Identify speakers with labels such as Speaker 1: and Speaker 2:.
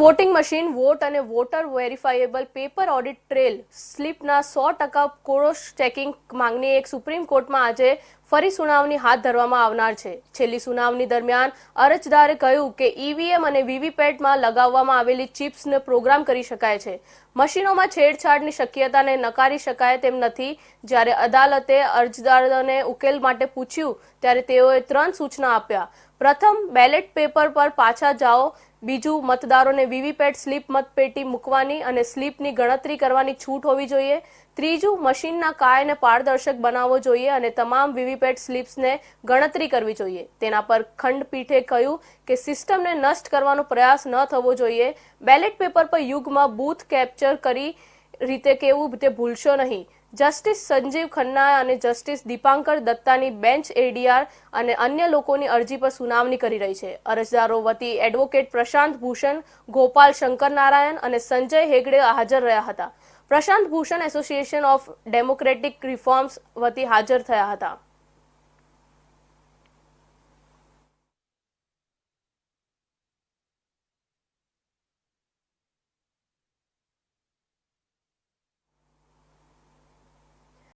Speaker 1: Voting machine, vote અને voter verifiable paper audit trail. સ્લીપના સો ટકા કોરોશ ચેકિંગ માંગની એક સુપ્રીમ કોર્ટમાં આજે ફરી સુનાવણી હાથ ધરવામાં આવનાર છે. છેલ્લી સુનાવણી દરમિયાન અરજદારે કહ્યું કે ઈવીએમ અને વીવીપેટમાં લગાવવામાં આવેલી ચિપ્સને પ્રોગ્રામ કરી શકાય છે. મશીનોમાં છેડછાડની શક્યતાને નકારી શકાય તેમ નથી. જ્યારે અદાલતે અરજદારોને ઉકેલ માટે પૂછ્યું, ત્યારે તેઓએ ત્રણ સૂચના આપ્યા. પ્રથમ, બેલેટ પેપર પર પાછા જાઓ. બીજું, મતદારોને વીવીપેટ સ્લીપ મતપેટી મૂકવાની અને સ્લીપની ગણતરી કરવાની છૂટ હોવી જોઈએ. ત્રીજું, મશીનના કાયને પારદર્શક બનાવવો જોઈએ અને તમામ વીવીપેટ સ્લીપ્સને ગણતરી કરવી જોઈએ. તેના પર ખંડપીઠે કહ્યું કે સિસ્ટમને નષ્ટ કરવાનો પ્રયાસ ન થવો જોઈએ. બેલેટ પેપર પર યુગમાં બૂથ કેપ્ચર કરી રીતે કેવું તે ભૂલશો નહીં. જસ્ટિસ સંજીવ ખન્ના અને જસ્ટિસ દીપાંકર દત્તાની બેન્ચ એડીઆર અને અન્ય લોકોની અરજી પર સુનાવણી કરી રહી છે. અરજદારો વતી એડવોકેટ પ્રશાંત ભૂષણ, ગોપાલ શંકર નારાયણ અને સંજય હેગડે હાજર રહ્યા હતા. Prashant Bhushan association of democratic reforms વતી હાજર થયા હતા.